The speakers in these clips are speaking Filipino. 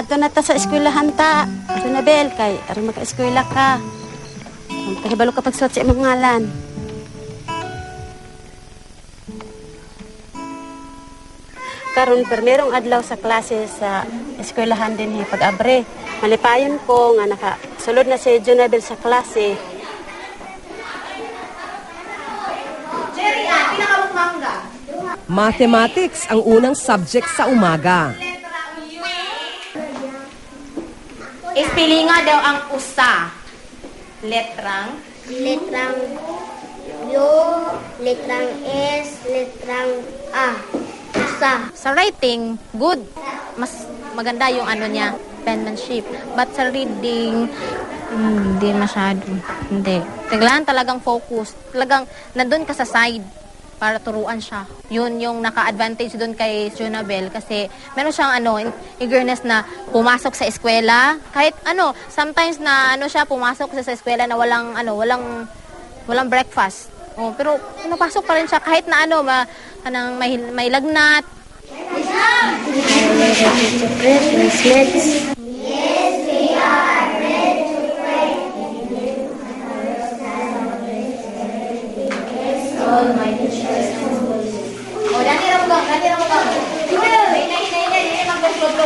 adto na ta sa eskwelahan ta. Junabel, kay aron maka-eskwela ka. Pahibalo ka pagsuot sa imong ngalan. Karon permerong adlaw sa klase sa eskwelahan din hi pag-abre. Malipayon ko nga naka sulod na si Junabel sa klase. Mathematics ang unang subject sa umaga. Ispilinga daw ang usa. Letrang Letrang Y, letrang S, letrang A. Isa. sa writing, good. Mas maganda yung ano niya, penmanship. But sa reading, hmm, hindi masyado. Hindi. Kailangan talagang focus. Talagang nandun ka sa side para turuan siya. Yun yung naka-advantage doon kay Junabel kasi meron siyang ano, eagerness na pumasok sa eskwela. Kahit ano, sometimes na ano siya pumasok siya sa eskwela na walang ano, walang walang breakfast. Oh, pero napasok pa rin siya kahit na ano, ma, kanang may, may lagnat.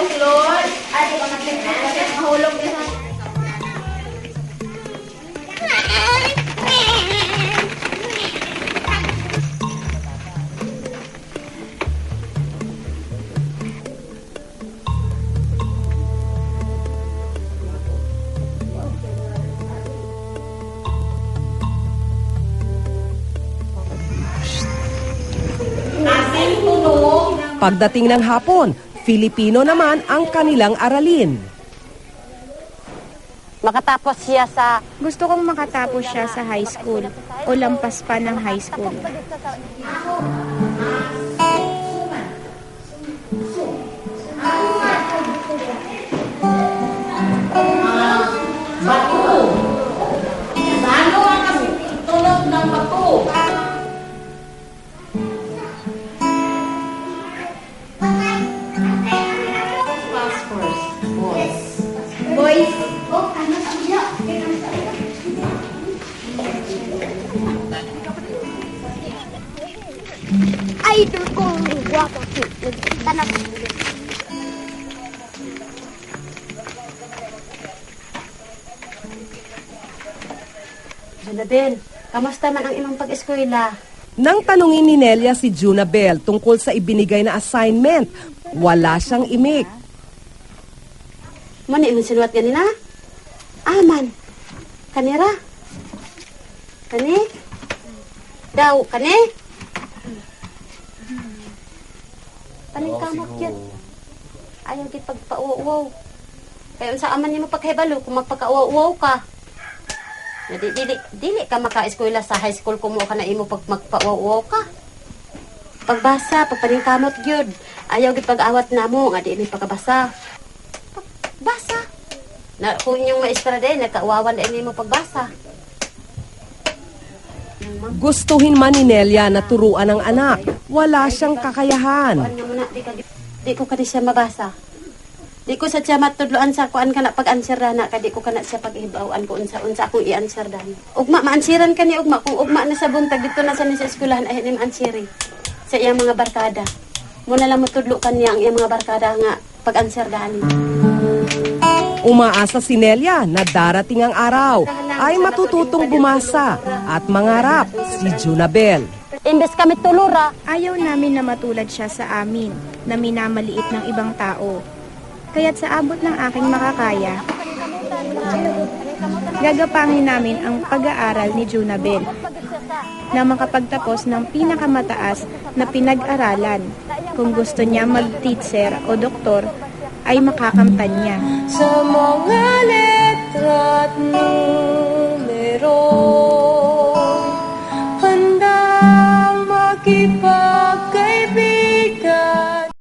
Magbaslot-slot. Ate, ba mahulog din ha? Pagdating ng hapon, Filipino naman ang kanilang aralin. Makatapos siya sa Gusto kong makatapos siya sa high school o lampas pa ng high school. Idol kong guwapo ko. Tanap. Junabel, kamusta man ang imong pag-eskwela? Nang tanungin ni Nelia si Junabel tungkol sa ibinigay na assignment, wala siyang imik. Mo ni imong sinuwat ganina? Aman. Kanira? Kani? Daw, kani? Paning kamot yan. Ayaw git pagpa-uwaw. Kaya unsa aman nimo pagkahibalo kung magpaka-uwaw ka. Na di, dili, dili ka maka-eskwela sa high school kung mo ka na imo pag magpa-uwaw ka. Pagbasa, pagpaning kamot gyud. Ayaw git pag-awat namo nga di mi pagkabasa. Pagbasa. Na kung yung maestra din, nagkauwawan din mo pagbasa. Gustuhin man ni Nelia na turuan ang anak, wala siyang kakayahan. Di, ko kani siya mabasa. Di ko sa siya matudloan sa kuan kana pag-answer na ka di ko kana siya pag-ibawan ko unsa unsa akong i-answer dan. Ugma maansiran kani ugma kung ugma na sa buntag dito na sa ni sa eskwelahan ay ni maansiri sa iyang mga barkada. Muna lang matudlo kaniya ang iyang mga barkada nga pag-answer dani. Umaasa si Nelia na darating ang araw ay matututong bumasa at mangarap si Junabel. Imbes kami tulura, Ayaw namin na matulad siya sa amin na minamaliit ng ibang tao. Kaya't sa abot ng aking makakaya, gagapangin namin ang pag-aaral ni Junabel na makapagtapos ng pinakamataas na pinag-aralan. Kung gusto niya mag-teacher o doktor, ay makakamtan niya. Sa mga letra't numero